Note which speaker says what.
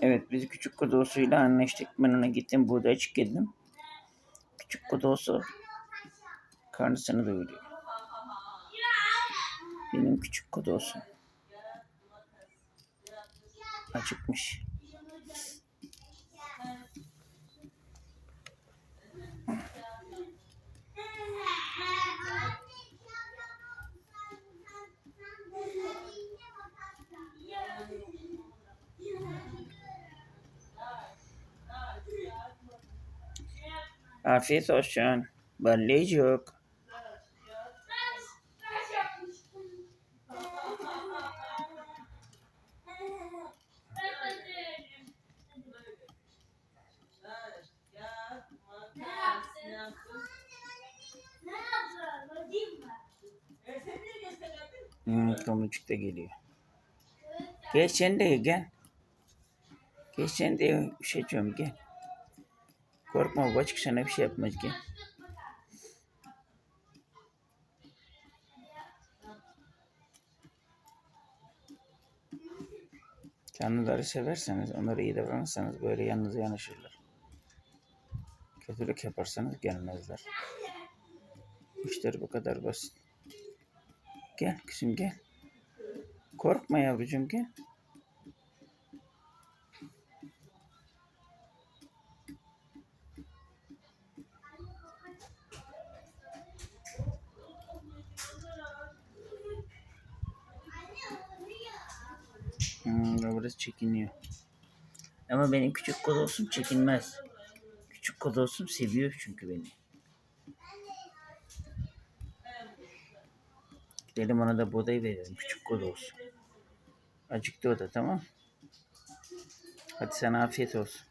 Speaker 1: Evet biz küçük kudosuyla anlaştık. Ben ona gittim buğday açık yedim. Küçük kudosu karnısını doyuruyor. Benim küçük kudosum. Acıkmış. Afiyet olsun. Ballecik. Hmm, tomurcuk da geliyor. Gel sen de gel. Gel sen de üşütüyorum gel. Korkma bacık sana bir şey yapmaz gel. Canlıları severseniz, onlara iyi davranırsanız böyle yanınıza yanaşırlar. Kötülük yaparsanız gelmezler. İşleri bu kadar basit. Gel kızım gel. Korkma yavrucuğum gel. Hmm, burası çekiniyor. Ama benim küçük kodosum çekinmez. Küçük kodosum seviyor çünkü beni. Gidelim ona da buğday verelim. Küçük kodos. Acıktı o da tamam. Hadi sana afiyet olsun.